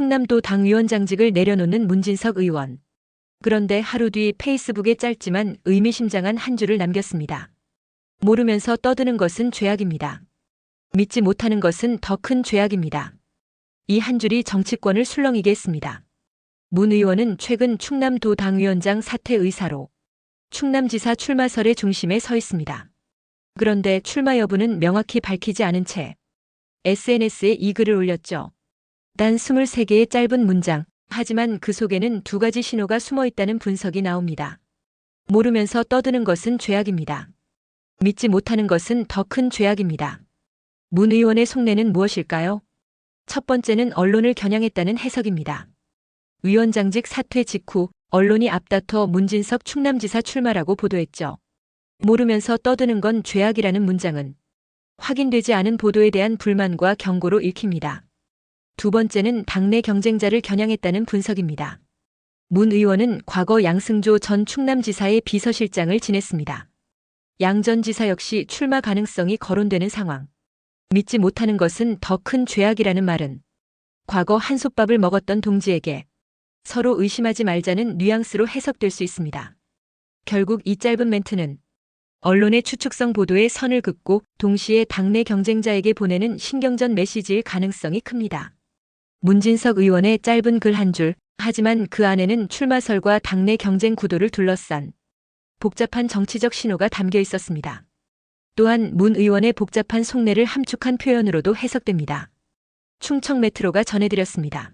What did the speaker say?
충남도 당위원장직을 내려놓는 문진석 의원. 그런데 하루 뒤 페이스북에 짧지만 의미심장한 한 줄을 남겼습니다. 모르면서 떠드는 것은 죄악입니다. 믿지 못하는 것은 더 큰 죄악입니다. 이 한 줄이 정치권을 술렁이게 했습니다. 문 의원은 최근 충남도 당위원장 사퇴 의사로 충남지사 출마설의 중심에 서 있습니다. 그런데 출마 여부는 명확히 밝히지 않은 채 SNS에 이 글을 올렸죠. 단 23개의 짧은 문장, 하지만 그 속에는 두 가지 신호가 숨어 있다는 분석이 나옵니다. 모르면서 떠드는 것은 죄악입니다. 믿지 못하는 것은 더 큰 죄악입니다. 문 의원의 속내는 무엇일까요? 첫 번째는 언론을 겨냥했다는 해석입니다. 위원장직 사퇴 직후 언론이 앞다퉈 문진석 충남지사 출마라고 보도했죠. 모르면서 떠드는 건 죄악이라는 문장은 확인되지 않은 보도에 대한 불만과 경고로 읽힙니다. 두 번째는 당내 경쟁자를 겨냥했다는 분석입니다. 문 의원은 과거 양승조 전 충남지사의 비서실장을 지냈습니다. 양 전 지사 역시 출마 가능성이 거론되는 상황. 믿지 못하는 것은 더 큰 죄악이라는 말은 과거 한솥밥을 먹었던 동지에게 서로 의심하지 말자는 뉘앙스로 해석될 수 있습니다. 결국 이 짧은 멘트는 언론의 추측성 보도에 선을 긋고 동시에 당내 경쟁자에게 보내는 신경전 메시지일 가능성이 큽니다. 문진석 의원의 짧은 글 한 줄, 하지만 그 안에는 출마설과 당내 경쟁 구도를 둘러싼 복잡한 정치적 신호가 담겨 있었습니다. 또한 문 의원의 복잡한 속내를 함축한 표현으로도 해석됩니다. 충청 메트로가 전해드렸습니다.